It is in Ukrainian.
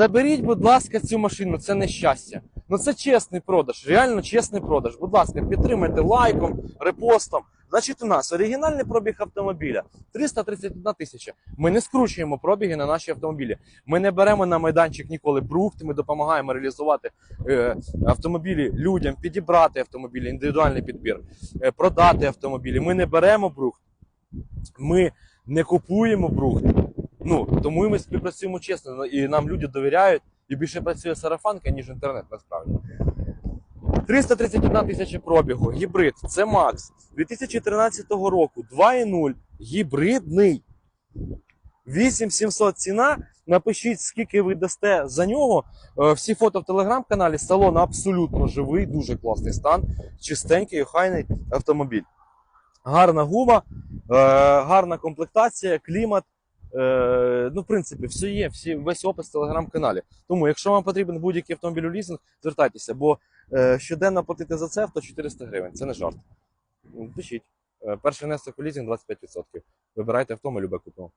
Заберіть, будь ласка, цю машину, це нещастя. Ну це чесний продаж, реально чесний продаж. Будь ласка, підтримайте лайком, репостом. Значить, у нас оригінальний пробіг автомобіля 331 тисяча. Ми не скручуємо пробіги на наші автомобілі. Ми не беремо на майданчик ніколи брухт. Ми допомагаємо реалізувати е, автомобілі людям, підібрати автомобілі, індивідуальний підбір, е, продати автомобілі. Ми не беремо брухт. Ми не купуємо брухт. Ну тому і ми співпрацюємо чесно, і нам люди довіряють. І більше працює сарафанка, ніж інтернет, насправді. 331 тисяча пробігу, гібрид, це Макс 2013 року, 2.0, гібридний. 8700 ціна. Напишіть, скільки ви дасте за нього. Е, Всі фото в телеграм-каналі. Салон абсолютно живий, дуже класний стан, чистенький, охайний автомобіль. Гарна гума, е, гарна комплектація, клімат. Е, ну, в принципі, все є, всі, весь опис в телеграм-каналі. Тому, якщо вам потрібен будь-який автомобіль у лізинг, звертайтеся, бо е, щоденно платити за це авто 400 гривень. Це не жарт. Пишіть. Е, перший внесок у лізинг 25%. Вибирайте авто, ми любе купимо.